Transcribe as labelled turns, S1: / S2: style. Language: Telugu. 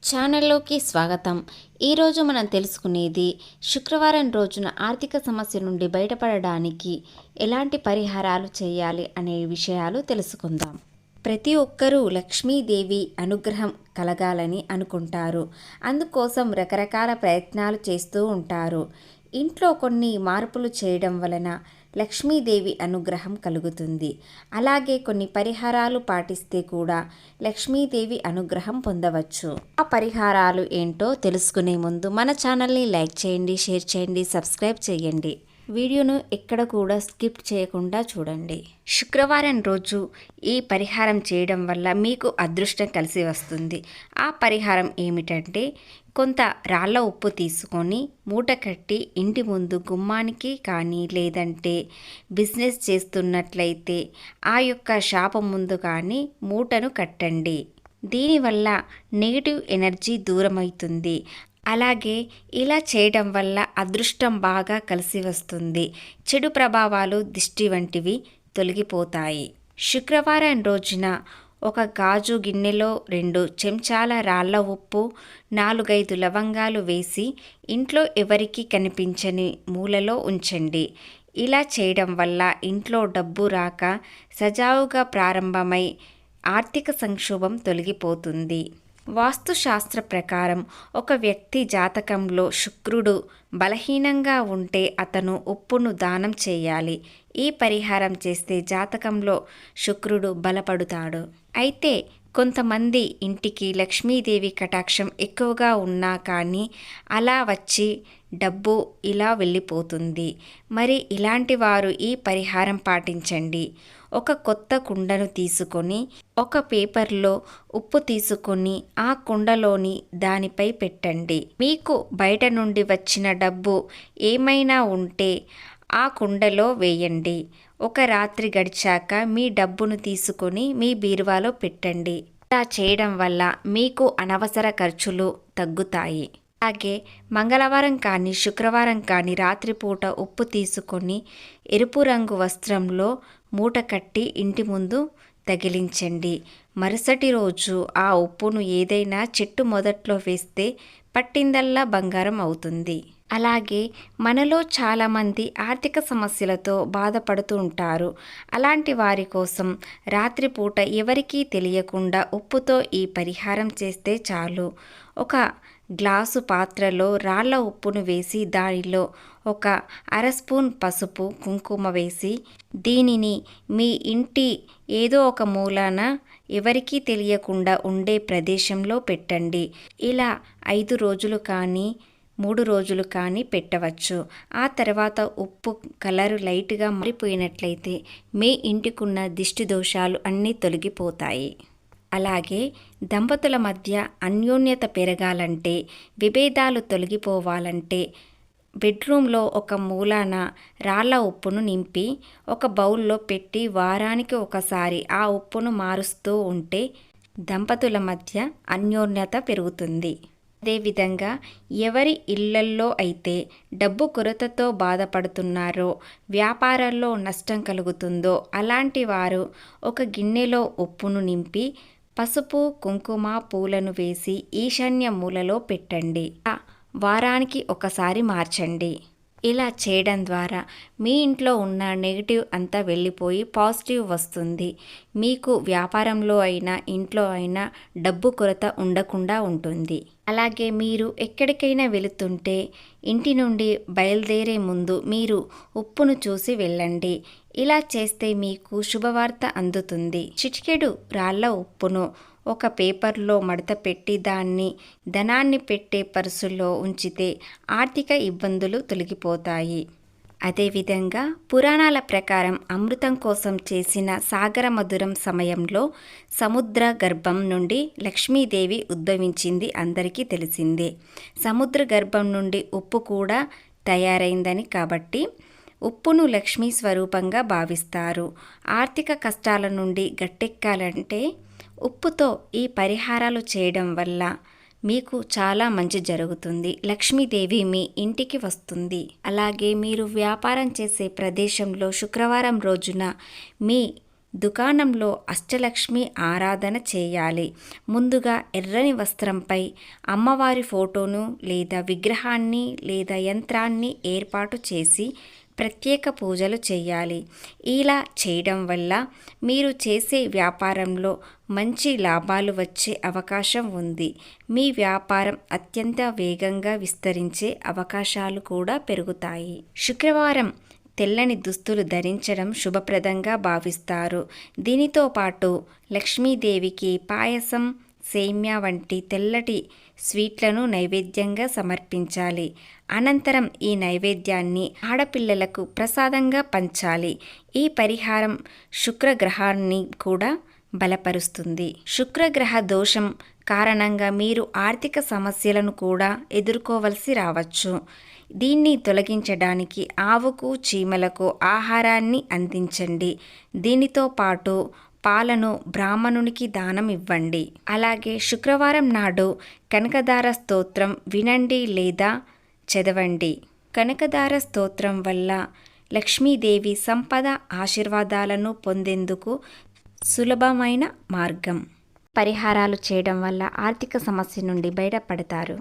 S1: ఛానల్లోకి స్వాగతం. ఈరోజు మనం తెలుసుకునేది శుక్రవారం రోజున ఆర్థిక సమస్య నుండి బయటపడడానికి ఎలాంటి పరిహారాలు చేయాలి అనే విషయాలు తెలుసుకుందాం. ప్రతి ఒక్కరూ లక్ష్మీదేవి అనుగ్రహం కలగాలని అనుకుంటారు. అందుకోసం రకరకాల ప్రయత్నాలు చేస్తూ ఉంటారు. ఇంట్లో కొన్ని మార్పులు చేయడం వలన లక్ష్మీదేవి అనుగ్రహం కలుగుతుంది. అలాగే కొన్ని పరిహారాలు పాటిస్తే కూడా లక్ష్మీదేవి అనుగ్రహం పొందవచ్చు. ఆ పరిహారాలు ఏంటో తెలుసుకునే ముందు మన ఛానల్ని లైక్ చేయండి షేర్ చేయండి సబ్స్క్రైబ్ చేయండి. వీడియోను ఎక్కడ కూడా స్కిప్ చేయకుండా చూడండి. శుక్రవారం రోజు ఈ పరిహారం చేయడం వల్ల మీకు అదృష్టం కలిసి వస్తుంది. ఆ పరిహారం ఏమిటంటే కొంత రాళ్ళ ఉప్పు తీసుకొని మూట కట్టి ఇంటి ముందు గుమ్మానికి కానీ లేదంటే బిజినెస్ చేస్తున్నట్లయితే ఆ యొక్క షాపు ముందు కానీ మూటను కట్టండి. దీనివల్ల నెగిటివ్ ఎనర్జీ దూరమవుతుంది. అలాగే ఇలా చేయడం వల్ల అదృష్టం బాగా కలిసి వస్తుంది. చెడు ప్రభావాలు దిష్టి వంటివి తొలగిపోతాయి. శుక్రవారం రోజున ఒక గాజు గిన్నెలో రెండు చెంచాల రాళ్ళ ఉప్పు నాలుగైదు లవంగాలు వేసి ఇంట్లో ఎవరికి కనిపించని మూలలో ఉంచండి. ఇలా చేయడం వల్ల ఇంట్లో డబ్బు రాక సజావుగా ప్రారంభమై ఆర్థిక సంక్షోభం తొలగిపోతుంది. వాస్తుశాస్త్ర ప్రకారం ఒక వ్యక్తి జాతకంలో శుక్రుడు బలహీనంగా ఉంటే అతను ఉప్పును దానం చేయాలి. ఈ పరిహారం చేస్తే జాతకంలో శుక్రుడు బలపడుతాడు. అయితే కొంతమంది ఇంటికి లక్ష్మీదేవి కటాక్షం ఎక్కువగా ఉన్నా కానీ అలా వచ్చి డబ్బు ఇలా వెళ్ళిపోతుంది. మరి ఇలాంటి వారు ఈ పరిహారం పాటించండి. ఒక కొత్త కుండను తీసుకొని ఒక పేపర్లో ఉప్పు తీసుకొని ఆ కుండలోని దానిపై పెట్టండి. మీకు బయట నుండి వచ్చిన డబ్బు ఏమైనా ఉంటే ఆ కుండలో వేయండి. ఒక రాత్రి గడిచాక మీ డబ్బును తీసుకొని మీ బీరువాలో పెట్టండి. ఇలా చేయడం వల్ల మీకు అనవసర ఖర్చులు తగ్గుతాయి. అలాగే మంగళవారం కానీ శుక్రవారం కానీ రాత్రిపూట ఉప్పు తీసుకొని ఎరుపు రంగు వస్త్రంలో మూట కట్టి ఇంటి ముందు తగిలించండి. మరుసటి రోజు ఆ ఉప్పును ఏదైనా చెట్టు మొదట్లో వేస్తే పట్టిందల్లా బంగారం అవుతుంది. అలాగే మనలో చాలామంది ఆర్థిక సమస్యలతో బాధపడుతూ ఉంటారు. అలాంటి వారి కోసం రాత్రిపూట ఎవరికీ తెలియకుండా ఉప్పుతో ఈ పరిహారం చేస్తే చాలు. ఒక గ్లాసు పాత్రలో రాళ్ళ ఉప్పును వేసి దానిలో ఒక అర స్పూన్ పసుపు కుంకుమ వేసి దీనిని మీ ఇంటి ఏదో ఒక మూలాన ఎవరికీ తెలియకుండా ఉండే ప్రదేశంలో పెట్టండి. ఇలా ఐదు రోజులు కానీ మూడు రోజులు కానీ పెట్టవచ్చు. ఆ తర్వాత ఉప్పు కలరు లైట్గా మారిపోయినట్లయితే మీ ఇంటికున్న దిష్టి దోషాలు అన్నీ తొలగిపోతాయి. అలాగే దంపతుల మధ్య అన్యోన్యత పెరగాలంటే విభేదాలు తొలగిపోవాలంటే బెడ్రూమ్లో ఒక మూలాన రాళ్ళ ఉప్పును నింపి ఒక బౌల్లో పెట్టి వారానికి ఒకసారి ఆ ఉప్పును మారుస్తూ ఉంటే దంపతుల మధ్య అన్యోన్యత పెరుగుతుంది. అదేవిధంగా ఎవరి ఇళ్ళల్లో అయితే డబ్బు కొరతతో బాధపడుతున్నారో వ్యాపారాల్లో నష్టం కలుగుతుందో అలాంటి వారు ఒక గిన్నెలో ఉప్పును నింపి పసుపు కుంకుమ పూలను వేసి ఈశాన్య మూలలో పెట్టండి. వారానికి ఒకసారి మార్చండి. ఇలా చేయడం ద్వారా మీ ఇంట్లో ఉన్న నెగిటివ్ అంతా వెళ్ళిపోయి పాజిటివ్ వస్తుంది. మీకు వ్యాపారంలో అయినా ఇంట్లో అయినా డబ్బు కొరత ఉండకుండా ఉంటుంది. అలాగే మీరు ఎక్కడికైనా వెళుతుంటే ఇంటి నుండి బయలుదేరే ముందు మీరు ఉప్పును చూసి వెళ్ళండి. ఇలా చేస్తే మీకు శుభవార్త అందుతుంది. చిటికెడు రాళ్ళ ఉప్పును ఒక పేపర్లో మడత పెట్టి దాన్ని ధనాన్ని పెట్టే పర్సులో ఉంచితే ఆర్థిక ఇబ్బందులు తొలగిపోతాయి. అదేవిధంగా పురాణాల ప్రకారం అమృతం కోసం చేసిన సాగర మధురం సమయంలో సముద్ర గర్భం నుండి లక్ష్మీదేవి ఉద్భవించింది అందరికీ తెలిసిందే. సముద్ర గర్భం నుండి ఉప్పు కూడా తయారైందని కాబట్టి ఉప్పును లక్ష్మీ స్వరూపంగా భావిస్తారు. ఆర్థిక కష్టాల నుండి గట్టెక్కాలంటే ఉప్పుతో ఈ పరిహారాలు చేయడం వల్ల మీకు చాలా మంచి జరుగుతుంది. లక్ష్మీదేవి మీ ఇంటికి వస్తుంది. అలాగే మీరు వ్యాపారం చేసే ప్రదేశంలో శుక్రవారం రోజున మీ దుకాణంలో అష్టలక్ష్మి ఆరాధన చేయాలి. ముందుగా ఎర్రని వస్త్రంపై అమ్మవారి ఫోటోను లేదా విగ్రహాన్ని లేదా యంత్రాన్ని ఏర్పాటు చేసి ప్రత్యేక పూజలు చేయాలి. ఇలా చేయడం వల్ల మీరు చేసే వ్యాపారంలో మంచి లాభాలు వచ్చే అవకాశం ఉంది. మీ వ్యాపారం అత్యంత వేగంగా విస్తరించే అవకాశాలు కూడా పెరుగుతాయి. శుక్రవారం తెల్లని దుస్తులు ధరించడం శుభప్రదంగా భావిస్తారు. దీనితో పాటు లక్ష్మీదేవికి పాయసం సేమ్యా వంటి తెల్లటి స్వీట్లను నైవేద్యంగా సమర్పించాలి. అనంతరం ఈ నైవేద్యాన్ని ఆడపిల్లలకు ప్రసాదంగా పంచాలి. ఈ పరిహారం శుక్రగ్రహాన్ని కూడా బలపరుస్తుంది. శుక్రగ్రహ దోషం కారణంగా మీరు ఆర్థిక సమస్యలను కూడా ఎదుర్కోవలసి రావచ్చు. దీన్ని తొలగించడానికి ఆవుకు చీమలకు ఆహారాన్ని అందించండి. దీనితో పాటు పాలను బ్రాహ్మణునికి దానం ఇవ్వండి. అలాగే శుక్రవారం నాడు కనకదార స్తోత్రం వినండి లేదా చదవండి. కనకదార స్తోత్రం వల్ల లక్ష్మీదేవి సంపద ఆశీర్వాదాలను పొందేందుకు సులభమైన మార్గం. పరిహారాలు చేయడం వల్ల ఆర్థిక సమస్య నుండి బయటపడతారు.